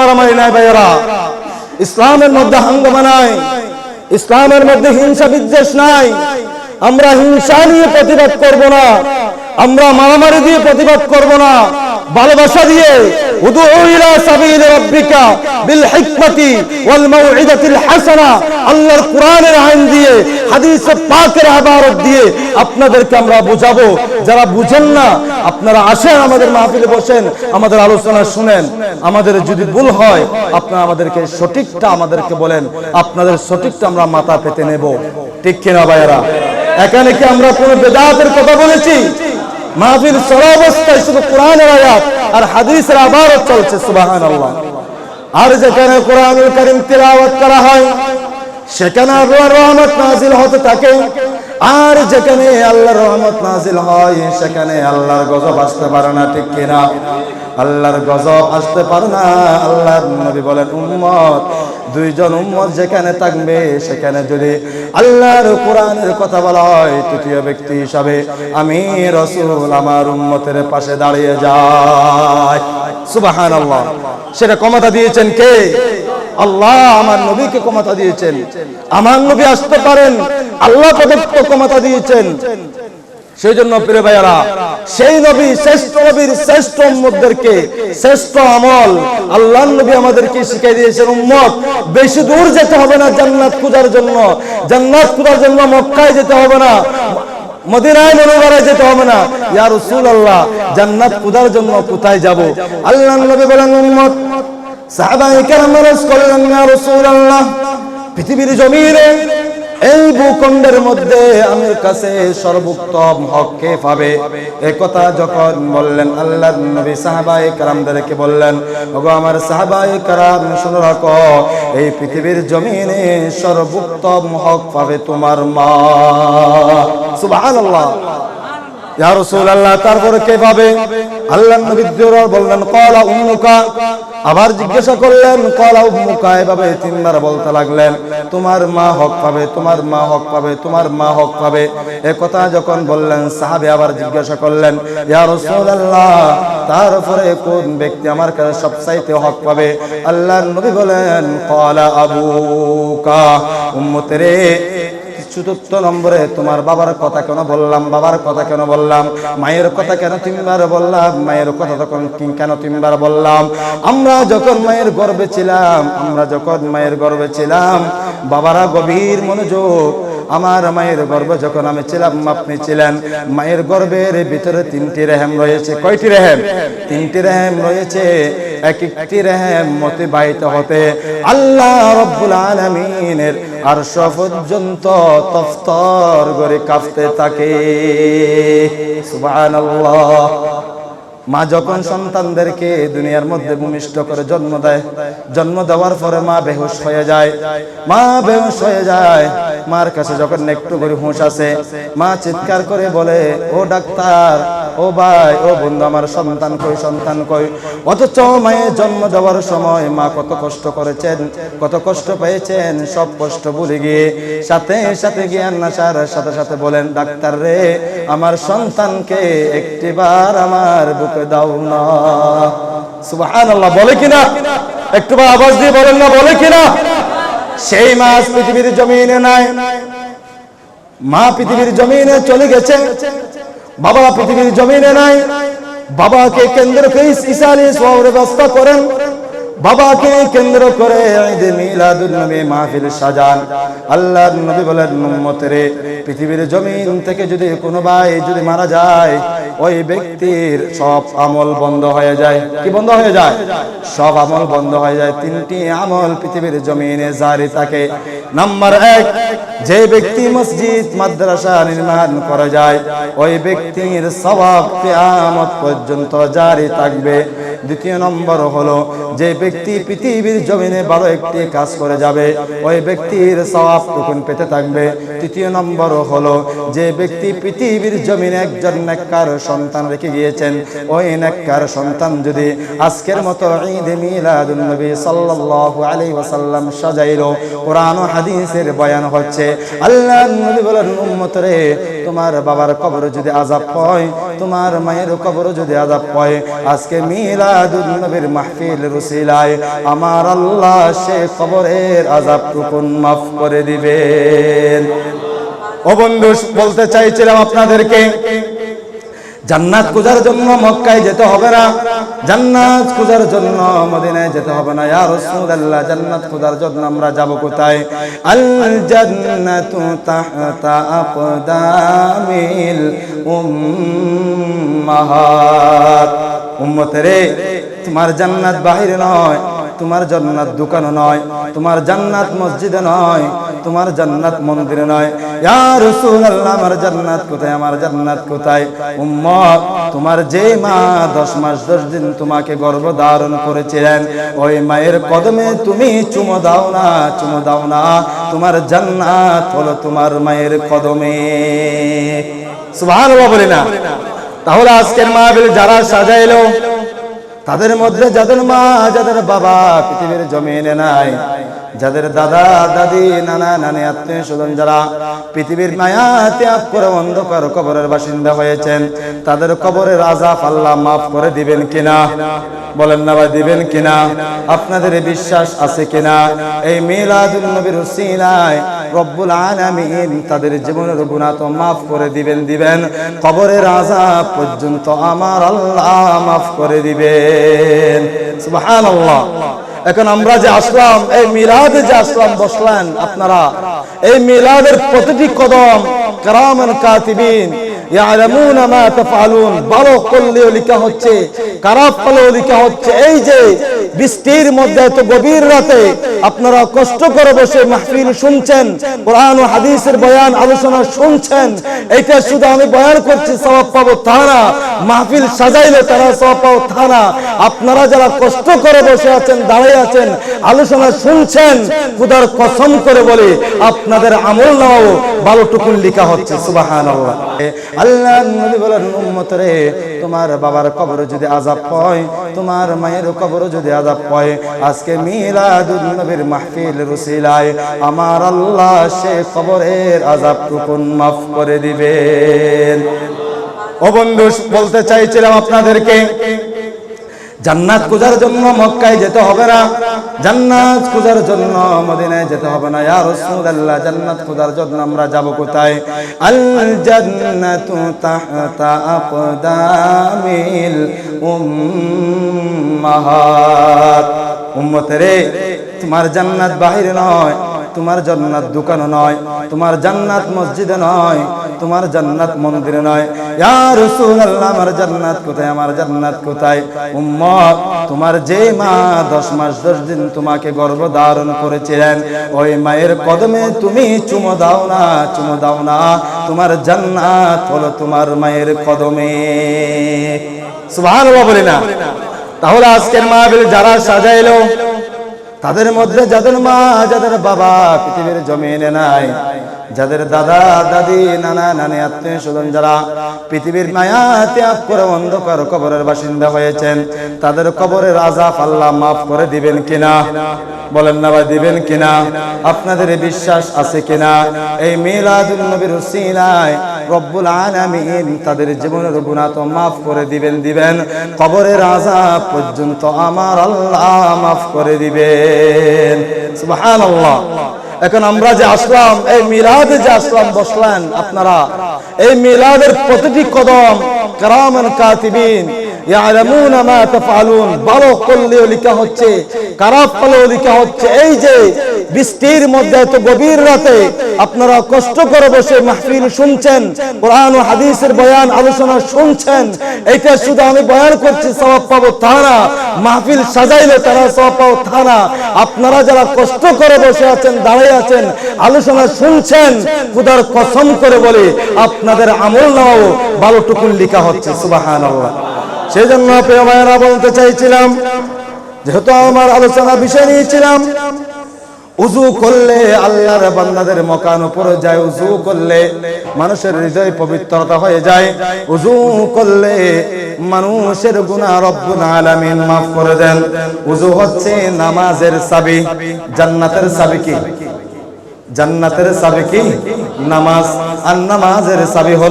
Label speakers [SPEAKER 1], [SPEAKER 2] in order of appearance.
[SPEAKER 1] মারামারি নাই ভাইয়েরা। ইসলামের মধ্যে হাঙ্গামা নাই, ইসলামের মধ্যে হিংসা বিদ্বেষ নাই। আমরা হিংসা নিয়ে প্রতিবাদ করব না, আমরা মারামারি দিয়ে প্রতিবাদ করব না। ভালোবাসা দিয়ে আপনাদেরকে আমরা যারা বুঝেন না, আপনারা আসেন আমাদের মাহফিলে বসেন, আমাদের আলোচনা শুনেন। আমাদের যদি ভুল হয়, আপনারা আমাদেরকে সঠিকটা আমাদেরকে বলেন। আপনাদের সঠিকটা আমরা মাথা পেতে নেব। ঠিক কিনা ভাইয়েরা? এখানে কি আমরা কোনো বেদাতের কথা বলেছি? মাহফিল সরাবস্থায় শুধু কোরআনের আয়াত আর হাদিসের আবারও চলছে সুবাহান আল্লাহ আর যেখানে কোরআনুল করিম তিলাওয়াত করা হয়, সেখানে আল্লাহর রহমত নাজিল হতে থাকে। আর যেখানে আল্লাহর রহমত নাজিল হয়, সেখানে আল্লাহর গজব আসতে পারে না, ঠিক কিনা? আল্লাহর গজব আসতে পারে না। আল্লাহর নবী বলেন, উম্মত, দুইজন উম্মত যেখানে থাকবে, সেখানে যদি আল্লাহর কোরআনের কথা বলা হয়, তৃতীয় ব্যক্তি হিসাবে আমি রসুল আমার উম্মতের পাশে দাঁড়িয়ে যাই। সুবাহান আল্লাহ সেটা ক্ষমতা দিয়েছেন কে? আল্লাহ আমার নবীকে ক্ষমতা দিয়েছেন। আমার নবী আসতে পারেন। আল্লাহ প্রদত্ত ক্ষমতা দিয়েছেন। সেই জন্য প্রিয় ভাইয়ারা, সেই নবী, শ্রেষ্ঠ নবীর শ্রেষ্ঠ উম্মতদেরকে শ্রেষ্ঠ আমল আল্লাহ নবী আমাদেরকে শিখিয়ে দিয়েছেন, উম্মত, বেশি দূর যেতে হবে না জান্নাত খোঁজার জন্য। জান্নাত খোঁজার জন্য মক্কায় যেতে হবে না, মদিনায় মনোবরায় যেতে হবে না। ইয়া রাসূলুল্লাহ, জান্নাত খোঁজার জন্য কোথায় যাব? আল্লাহ নবী বলেন, উম্মত, সাহাবায়ে কেরাম করলেন, ইয়া রাসূলুল্লাহ, পৃথিবীর জমিনে এই ভূখণ্ডের মধ্যে আমার কাছে সর্বোত্তম হক কে পাবে? এ কথা যখন বললেন, আল্লাহর নবী সাহাবাই কারামদেরকে বললেন, ওগো আমার সাহাবায়ে কারাম, শুনে রাখো, এই পৃথিবীর জমিনে সর্বোত্তম হক পাবে তোমার মা। সুবহানাল্লাহ। ইয়া রাসূলুল্লাহ, তারপরে কে পাবে? আল্লাহর নবী জোরার বললেন ক্বালা উম্মুকা। আবার জিজ্ঞাসা করলেন ক্বালা উম্মুকা? এভাবে তিনবার বলতে লাগলেন, তোমার মা হক পাবে, তোমার মা হক পাবে, তোমার মা হক পাবে। এ কথা যখন বললেন, সাহাবে আবার জিজ্ঞাসা করলেন, ইয়া রাসূলুল্লাহ, তারপরে কোন ব্যক্তি আমার কাছে সবচাইতে হক পাবে? আল্লাহর নবী বলেন ক্বালা আবুকা, উম্মতেরে চতুর্থ নম্বরে তোমার বাবার কথা কেন বললাম, বাবার কথা কেন বললাম, মায়ের কথা কেন তিনবার বললাম, মায়ের কথা তখন কেন তিনবার বললাম? আমরা যখন মায়ের গর্বে ছিলাম, আমরা যখন মায়ের গর্বে ছিলাম, বাবারা গভীর মনোযোগ আমার মায়ের গর্বে যখন আমি ছিলাম, আপনি ছিলেন মায়ের গর্বের ভিতরে তিনটি রেহেম রয়েছে। কয়টি রেহেম? তিনটি রেহেম রয়েছে। এক একটি রেহেম মতিবাহিত হতে আল্লাহ রব্বুল আলমিনের আর পর্যন্ত তফতর করে কাঁপতে থাকে। সুবহানাল্লাহ। মা যখন সন্তানদেরকে দুনিয়ার মধ্যে ভূমিষ্ঠ করে জন্ম দেয়, জন্ম দেওয়ার পরে মা বেহুশ হয়ে যায়। মা বেহুশ হয়ে যায়। মার কাছে যখন একটু করে হুঁশ আসে, মা চিৎকার করে বলে, ও ডাক্তার ও ভাই, ও বন্ধু আমার সন্তান কই সন্তান কই? অথচ মায়ের জন্ম দেওয়ার সময় মা কত কষ্ট করেছেন, কত কষ্ট পেয়েছেন, সব কষ্ট ভুলে গিয়ে। সাথে সাথে জ্ঞান নাসার সাথে সাথে বলেন, ডাক্তার রে, আমার সন্তানকে একটিবার আমার বুকে দাও না। সুবহানাল্লাহ, বলে কিনা? একটুবার আওয়াজ দিয়ে বলেন না, বলে কিনা? সেই মাস পৃথিবীর জমিনে নাই। মা পৃথিবীর জমিনে চলে গেছে। বাবা পৃথিবীর জমিনে নাই। বাবাকে কেন্দ্র করে ইসা আলী ইসলামের ব্যবস্থা করেন। বাবাকে কেন্দ্র করে ঈদ মিলাদুন নবী মাহফিল সাজান। আল্লাহর নবী বলেন উম্মতেরে পৃথিবীর জমিন থেকে যদি কোনো ভাই যদি মারা যায়, ওই ব্যক্তির সব আমল বন্ধ হয়ে যায়। কি বন্ধ হয়ে যায়? সব আমল বন্ধ হয়ে যায়। তিনটি আমল পৃথিবীর জমিনে জারি থাকে। নাম্বার এক, যে ব্যক্তি মসজিদ, মাদ্রাসা নির্মাণ করে যায়, ওই ব্যক্তির সবাব কিয়ামত পর্যন্ত জারি থাকবে। দ্বিতীয় নম্বর হলো, যে ব্যক্তি পৃথিবীর জমিনে বারো একটি কাজ করে যাবে, ওই ব্যক্তির সবাব টুকুন পেতে থাকবে। তৃতীয় নম্বর হলো, যে ব্যক্তি পৃথিবীর জমিনে একজন নেককার সন্তান রেখে গিয়েছেন, ওই নেককার সন্তান যদি আজকের মতো ঈদ মিলাদুন নবী সাল্লাল্লাহু আলাইহি ওয়াসাল্লাম সাজাইলো, কোরআন ও হাদিসের বয়ান হচ্ছে, আল্লাহ নবী বলেন, উম্মত রে, তোমার বাবার কবরে যদি আযাব হয় তোমার মায়ের কবর যদি আজাব পায়, আজকে মিলাদুন নবীর মাহফিল রুসিলায়, আমার আল্লাহ সে কবরের আজাব টুকুন মাফ করে দিবেন। ও বন্ধু, বলতে চাইছিলাম আপনাদেরকে জান্নাত খোঁজার জন্য মক্কায় যেতে হবে না। জান্নাত খোঁজার জন্য মদিনায় যেতে হবে না। ইয়া রাসূলুল্লাহ, জান্নাত খোঁজার জন্য আমরা যাব কোথায়? আল জান্নাতু তাহতা আকদামিল উম্মাহাত। উম্মতেরে, তোমার জান্নাত বাহিরে নয়। তোমার জান্নাত দোকানে নয়, তোমার জান্নাত মসজিদে নয়, তোমার জান্নাত মন্দিরে নয়। ইয়া আমার জান্নাত কোথায়, আমার জান্নাত কোথায়? উম্মত, তোমার যে মা 10 মাস 10 দিন তোমাকে গর্ভ ধারণ করেছিলেন, ওই মায়ের কদমে তুমি চুমো দাও না, চুমো দাও না। তোমার জান্নাত হলো তোমার মায়ের কদমে। সুবহানাল্লাহ বলি না। তাহলে আজকের মাহফিল যারা সাজাইলো তাদের মধ্যে যাদের মা, যাদের বাবা পৃথিবীর জমিনে নাই, যাদের দাদা, দাদি, নানা, নানি, আত্মীয় স্বজন যারা পৃথিবীর মায়া ত্যাগ করে অন্ধকার কবরের বাসিন্দা হয়েছেন, তাদের কবরের রাজা আল্লাহ মাফ করে দিবেন কিনা? বলেন না ভাই, দিবেন কিনা? আপনাদের বিশ্বাস আছে কিনা? এই মিলাদুল নবীর উসিলায় রব্বুল আলামিন তাদের জীবনের গুনাহ তো মাফ করে দিবেন দিবেন। কবরের আযাব পর্যন্ত আমার আল্লাহ মাফ করে দিবেন। সুবহানাল্লাহ। এখন আমরা যে আসলাম, এই মিলাদে যে আসলাম, বসলেন আপনারা। এই মিলাদের প্রতিটি কদম কারামান কাতিবিন এই যে বৃষ্টির মধ্যে এত গভীর রাতে আপনারা কষ্ট করে বসে মাহফিল শুনছেন আলোচনা শুনছেন, এইটা শুধু আমি বয়ান পাবো মাহফিল সাজাইলে তারা সওয়াব পাবো আপনারা যারা কষ্ট করে বসে আছেন, দাঁড়িয়ে আছেন, আলোচনা শুনছেন, খুদার কসম করে বলে, আপনাদের আমল নাও ভালো টুকুন লিখা হচ্ছে, সুবহানাল্লাহ। আল্লাহ নবী বলেন উম্মতরে তোমার বাবার কবরে যদি আযাব হয়, তোমার মায়ের কবরে যদি আযাব হয়, আজকে মিলাদুন নবীর মাহফিল রুসিলায়, আমার আল্লাহ সে কবরের আযাব টুকুন মাফ করে দিবেন। ও বন্ধু, বলতে চাইছিলাম আপনাদেরকে জান্নাত খোঁজার জন্য মক্কায় যেতে হবে না। জান্নাত খোঁজার জন্য মদিনায় যেতে হবে না। ইয়া রাসূলুল্লাহ, জান্নাত খোঁজার জন্য আমরা যাব কোথায়? আল জান্নাতু তাহতা আকদামিল উম্মাহাত। উম্মতেরে, তোমার জান্নাত বাহিরে নয়। তোমার জান্নাত দোকানে নয়, তোমার জান্নাত মসজিদে নয়, তোমার জান্নাত মন্দিরে নয়। আমার জান্নাত কোথায়, আমার জান্নাত কোথায়? উম্মত, তোমার যে মা 10 মাস 10 দিন তোমাকে গর্ভ ধারণ করেছিলেন, ওই মায়ের কদমে তুমি চুমো দাও না, চুমো দাও না। তোমার জান্নাত হলো তোমার মায়ের কদমে। সুবহানাল্লাহ বলি না। তাহলে আজকের মাহফিল যারা সাজাইলো তাদের মধ্যে যাদের মা, যাদের বাবা পৃথিবীর জমিনে নাই, যাদের দাদা, দাদি, নানা, নানি, আত্মীয় স্বজন যারা পৃথিবীর মায়া ত্যাগ করে অন্ধকার কবরের বাসিন্দা হয়েছেন, তাদের কবরের রাজা আল্লাহ মাফ করে দিবেন কিনা? বলেন না ভাই, দিবেন কিনা? আপনাদের বিশ্বাস আছে কিনা? এই মিলাদুল নবীর উসিলায় রব্বুল আলামিন তাদের জীবনের গুণা তো মাফ করে দিবেন দিবেন। কবরের আযাব পর্যন্ত আমার আল্লাহ মাফ করে দিবেন। সুবহানাল্লাহ। এখন আমরা যে আসলাম, এই মিলাদে যে আসলাম, বসলেন আপনারা। এই মিলাদের প্রতিটি কদম কারামান কাতিবিন ইয়ালামুনা মা তাফআলুন। হচ্ছে হচ্ছে। এই যে বৃষ্টির মধ্যে এত গভীর রাতে আপনারা কষ্ট করে বসে মাহফিল শুনছেন, কোরআন ও হাদিসের বয়ান আলোচনা শুনছেন এইটা শুধু আমি বয়ান করছি, সওয়াব পাবো মাহফিল সাজাইলে তারা সওয়াব পাবো আপনারা যারা কষ্ট করে বসে আছেন, দাঁড়িয়ে আছেন, আলোচনা শুনছেন, খুদার কসম করে বলে, আপনাদের আমল নাও ভালো টুকুন লেখা হচ্ছে, সুবহানাল্লাহ। সেই জন্য প্রিয় ভাইয়েরা বলতে চাইছিলাম, যেহেতু আমার আলোচনা বিষয় নিয়েছিলাম, উজু করলে আল্লাহর বান্দাদের মকান উপরে যায়, উজু করলে মানুষের হৃদয় পবিত্রতা হয়ে যায়, উজু করলে মানুষের গুনাহ রব্বুল আলামিন মাফ করে দেন। উজু হচ্ছে নামাজের চাবি, জান্নাতের চাবি কি? জান্নাতের চাবি কি? নামাজ। আর নামাজের চাবি হলো